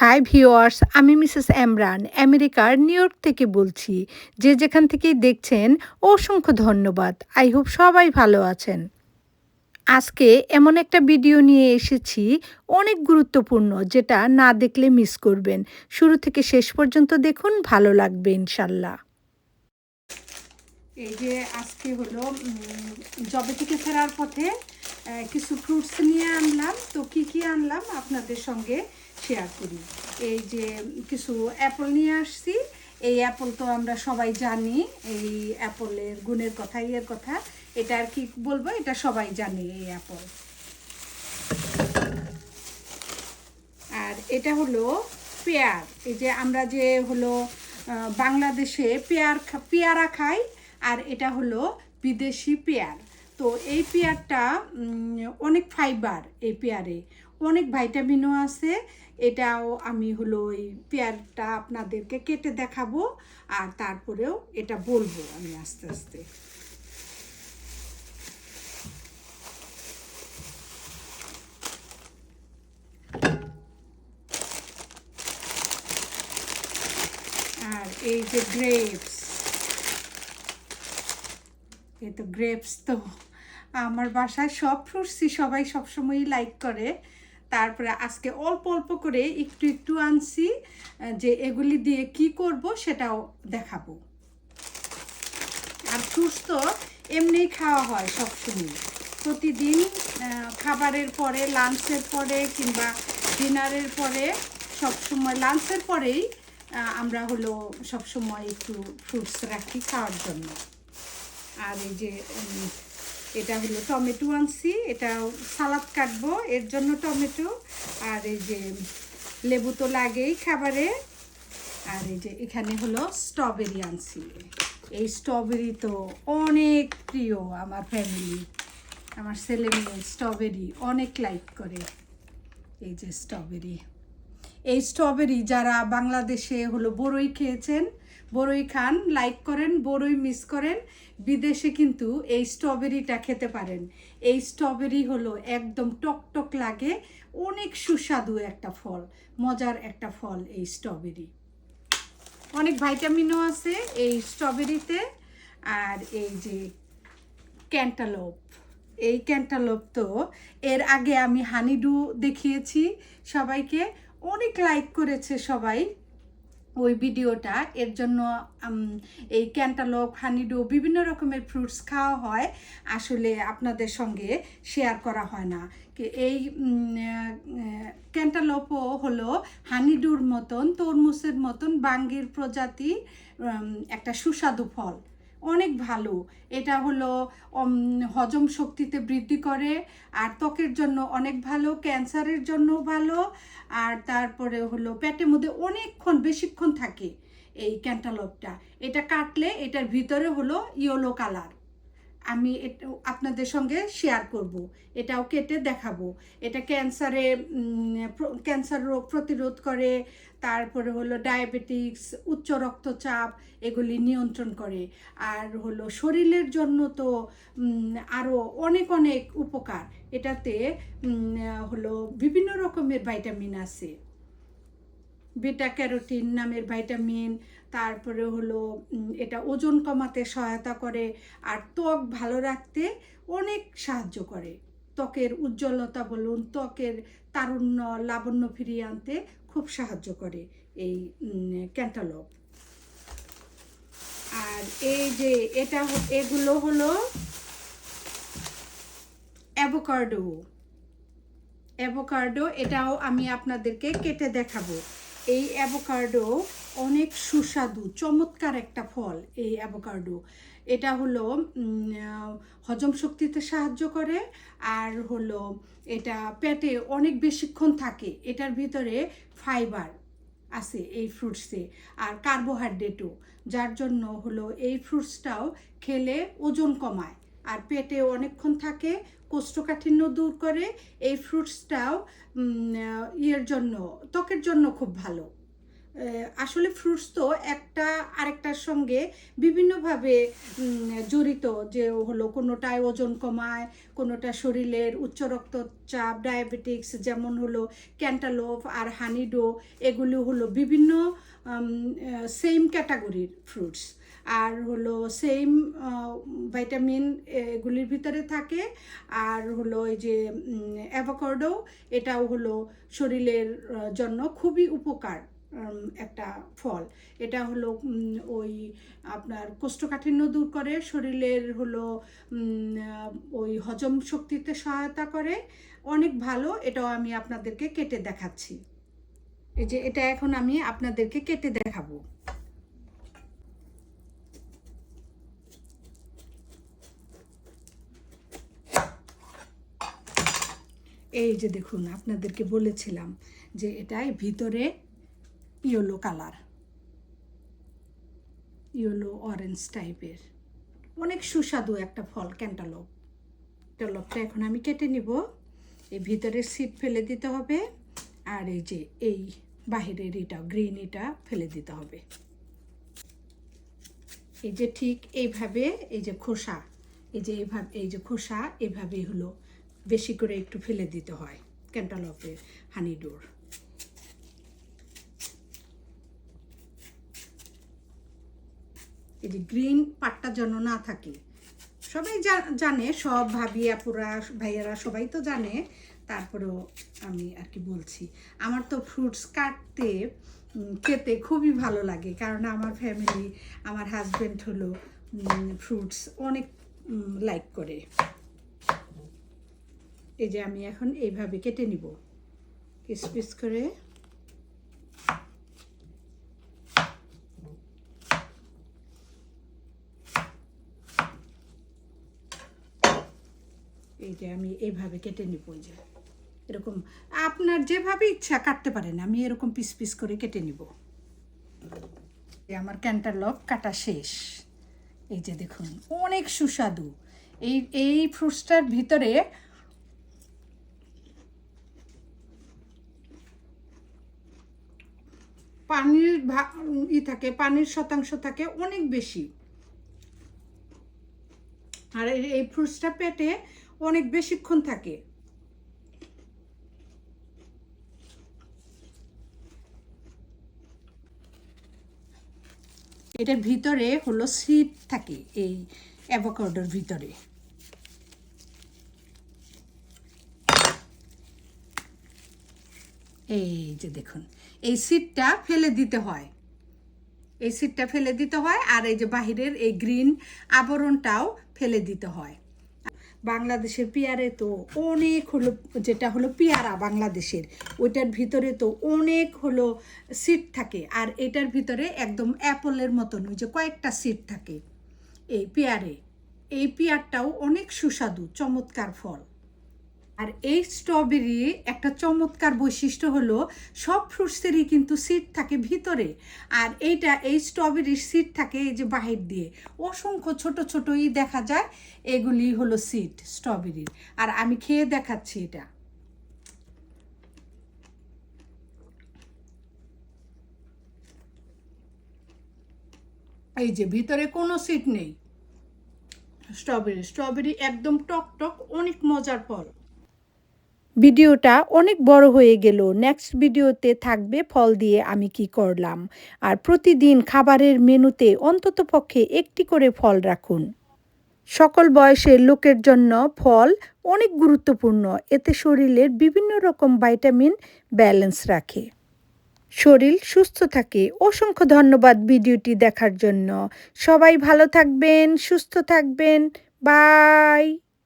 High viewers আমি Mrs Emran আমেরিকার New York থেকে বলছি। যে যেখান থেকেই দেখছেন, অসংখ্য ধন্যবাদ। আই হোপ সবাই ভালো আছেন। আজকে এমন একটা ভিডিও নিয়ে এসেছি, অনেক গুরুত্বপূর্ণ, যেটা না দেখলে মিস করবেন। শুরু থেকে শেষ পর্যন্ত দেখুন, ভালো লাগবে ইনশাল্লাহ। এই যে আজকে হলো জবে থেকে ফেরার পথে কিছু ফ্রুটস নিয়ে আনলাম। তো কি কি আনলাম আপনাদের সঙ্গে? শেয়ার করি। এই যে কিছু অ্যাপল নিয়ে আসছি, এই অ্যাপল তো আমরা সবাই জানি, এই অ্যাপলের গুণের কথা, ইয়ের কথা, এটা আর কি বলব? এটা সবাই জানে এই অ্যাপল আর এটা হলো পেয়ার। এই যে আমরা যে হলো বাংলাদেশে পেয়ার পেয়ারা খাই, আর এটা হলো বিদেশি পেয়ার। তো এই পেয়ারটা অনেক ফাইবার এই পেয়ারে। অনেক ভাইটামিনও আছে এটাও আমি হলো ওই পেয়ারটা আপনাদেরকে কেটে দেখাবো আর তারপরেও এটা বলব আমি আস্তে আস্তে। আর এই যে গ্রেপস এই তো গ্রেপস তো আমার বাসায় সব ফ্রুটসই সবাই সবসময়ই লাইক করে। তারপরে আজকে অল্প অল্প করে একটু একটু আনছি, যে এগুলি দিয়ে কি করব সেটাও দেখাবো। আর তো এমনিই খাওয়া হয় সবসময়। প্রতিদিন খাবারের পরে, লাঞ্চের পরে কিংবা ডিনারের পরে সবসময়, লাঞ্চের পরেই আমরা হলো সবসময় একটু ফ্রুটস রাখি খাওয়ার জন্য। আর এই যে এটা হলো টমেটো আনছি, এটা সালাদ কাটবো, এর জন্য টমেটো, আর এই যে লেবু তো লাগেই খাবারে, আর এই যে এখানে হলো স্ট্রবেরি আনছি। এই স্ট্রবেরি তো অনেক প্রিয় আমার ফ্যামিলি আমার ছেলে মেয়ে স্ট্রবেরি অনেক লাইক করে, এই যে স্ট্রবেরি। এই স্ট্রবেরি যারা বাংলাদেশে হলো বড়ই খেয়েছেন বড়ই খান লাইক করেন বড়ই মিস করেন। বিদেশে কিন্তু এই স্ট্রবেরিটা খেতে পারেন। এই স্ট্রবেরি হলো একদম টক টক লাগে, অনেক সুস্বাদু একটা ফল, মজার একটা ফল এই স্ট্রবেরি অনেক ভাইটামিনও আছে এই স্ট্রবেরিতে আর এই যে ক্যান্টালোপ এই ক্যান্টালোপ তো এর আগে আমি হানিডু দেখিয়েছি সবাইকে, অনেক লাইক করেছে সবাই। ওই ভিডিওটা, এর জন্য এই ক্যান্টালপ হানিডো বিভিন্ন রকমের ফ্রুটস খাওয়া হয়, আসলে আপনাদের সঙ্গে শেয়ার করা হয় না। এই ক্যান্টালপও হলো হানিডুর মতন, তরমুজের মতন বাঙ্গির প্রজাতি একটা সুস্বাদু ফল। অনেক ভালো। এটা হলো হজম শক্তিতে বৃদ্ধি করে, আর ত্বকের জন্য অনেক ভালো, ক্যান্সারের জন্য ভালো, আর তারপরে হলো পেটের মধ্যে অনেকক্ষণ, বেশিক্ষণ থাকে এই ক্যান্টালপটা। এটা কাটলে এটার ভিতরে হলো ইয়েলো কালার। আমি আপনাদের সঙ্গে শেয়ার করব। এটাও কেটে দেখাবো। এটা ক্যান্সারে ক্যান্সার রোগ প্রতিরোধ করে, তারপরে হলো ডায়াবেটিক্স উচ্চ রক্তচাপ, এগুলি নিয়ন্ত্রণ করে। আর হলো শরীরের জন্য তো আরও অনেক অনেক উপকার। এটাতে হলো বিভিন্ন রকমের ভাইটামিন আছে। বিটা ক্যারোটিন নামের ভাইটামিন তারপরে হলো এটা ওজন কমাতে সহায়তা করে, আর ত্বক ভালো রাখতে অনেক সাহায্য করে। ত্বকের উজ্জ্বলতা বলুন, ত্বকের তারুণ্য, লাবণ্য ফিরিয়ে আনতে খুব সাহায্য করে এই ক্যান্টালপ আর এই যে এটা এগুলো হলো অ্যাভোকার্ডো অ্যাভোকার্ডো এটাও আমি আপনাদেরকে কেটে দেখাবো। এই অ্যাভোকার্ডো অনেক সুস্বাদু, চমৎকার একটা ফল এই অ্যাভোকার্ডো এটা হলো হজম শক্তিতে সাহায্য করে আর হলো এটা পেটে অনেক বেশিক্ষণ থাকে। এটার ভিতরে ফাইবার আছে এই ফ্রুটসে আর কার্বোহাইড্রেটও, যার জন্য হলো এই ফ্রুটসটাও খেলে ওজন কমায়। আর পেটে অনেকক্ষণ থাকে, কোষ্ঠকাঠিন্য দূর করে, এই ফ্রুটসটাও ইয়ের জন্য, ত্বকের জন্য খুব ভালো। আসলে ফ্রুটস তো একটা, আরেকটার সঙ্গে বিভিন্নভাবে জড়িত, যে হলো কোনোটায় ওজন কমায়, কোনোটা শরীরের উচ্চ রক্তচাপ ডায়াবেটিক্স যেমন হলো ক্যান্টালোপ আর হানিডো এগুলো হলো বিভিন্ন সেম ক্যাটাগরির ফ্রুটস আর হলো সেম ভাইটামিন এগুলির ভিতরে থাকে। আর হলো এই যে অ্যাভোকাডো এটাও হলো শরীরের জন্য খুবই উপকার একটা ফল। এটা হলো ওই আপনার কোষ্ঠকাঠিন্য দূর করে, শরীরের হলো ওই হজম শক্তিতে সহায়তা করে। অনেক ভালো, এটাও আমি আপনাদেরকে কেটে দেখাচ্ছি। এই যে, এটা এখন আমি আপনাদেরকে কেটে দেখাবো। এই যে দেখুন, আপনাদেরকে বলেছিলাম যে এটাই ভিতরে ইয়েলো কালার। ইয়েলো অরেঞ্জ টাইপের অনেক সুস্বাদু একটা ফল ক্যান্টালপ ক্যান্টালপটা এখন আমি কেটে নিব। এই ভিতরের সিট ফেলে দিতে হবে আর এই যে এই বাহিরের এটা গ্রিন এটা ফেলে দিতে হবে। এই যে ঠিক এইভাবে এই যে খোসা, এই যে এইভাবে, এই যে খোসা, এভাবেই হলো বেশি করে একটু ফেলে দিতে হয় ক্যান্টালপের হানিডোর এই যে গ্রিন পাটটা যেন না থাকে, সবাই জানে, সব ভাবি আপুরা, ভাইয়ারা সবাই তো জানে, তারপরেও আমি আর কি বলছি। আমার তো ফ্রুটস কাটতে খেতে খুবই ভালো লাগে, কারণ আমার ফ্যামিলি আমার হাজব্যান্ড হলো ফ্রুটস অনেক লাইক করে। এই যে আমি এখন এইভাবে কেটে নিব। পিস পিস করে। এই যে আমি এইভাবে কেটে নিব এই যে। এরকম আপনার যেভাবে ইচ্ছা কাটতে পারেন, আমি এরকম পিস পিস করে কেটে নিব। আমার ক্যান্টালপ কাটা শেষ। এই যে দেখুন, অনেক সুস্বাদু। এই এই ফ্রুটসটার ভিতরে পানির ই থাকে, পানির শতাংশ থাকে অনেক বেশি। আর এই- ফ্রুটসটা পেটে অনেক বেশিক্ষণ থাকে। এটার ভিতরে হলো সিড থাকে, এই অ্যাভোকাডোর ভিতরে। এই যে দেখুন, এই সিটটা ফেলে দিতে হয়। এই সিটটা ফেলে দিতে হয় আর এই যে বাহিরের এই গ্রিন আবরণটাও ফেলে দিতে হয়। বাংলাদেশের পেয়ারে তো অনেক হলো, যেটা হলো পেয়ারা বাংলাদেশের, ওইটার ভিতরে তো অনেক হলো সিট থাকে আর এটার ভিতরে একদম অ্যাপলের মতন ওই যে কয়েকটা সিট থাকে। এই পেয়ারে, এই পেয়ারটাও অনেক সুস্বাদু, চমৎকার ফল। আর এই স্ট্রবেরি একটা চমৎকার বৈশিষ্ট্য হলো, সব ফ্রুটসেরই কিন্তু সিড থাকে ভিতরে। আর এইটা, এই স্ট্রবেরির সিড থাকে এই যে বাহির দিয়ে। অসংখ্য ছোট ছোটই দেখা যায়, এগুলি হলো সিড স্ট্রবেরির আর আমি খেয়ে দেখাচ্ছি এটা। এই যে ভিতরে কোনো সিট নেই। স্ট্রবেরি স্ট্রবেরি একদম টক টক, অনেক মজার ফল। ভিডিওটা অনেক বড় হয়ে গেল। নেক্সট ভিডিওতে থাকবে ফল দিয়ে আমি কি করলাম। আর প্রতিদিন খাবারের মেনুতে অন্ততপক্ষে একটি করে ফল রাখুন। সকল বয়সের লোকের জন্য ফল অনেক গুরুত্বপূর্ণ। এতে শরীরের বিভিন্ন রকম ভাইটামিন ব্যালেন্স রাখে। শরীর সুস্থ থাকে। অসংখ্য ধন্যবাদ ভিডিওটি দেখার জন্য। সবাই ভালো থাকবেন, সুস্থ থাকবেন। বাই!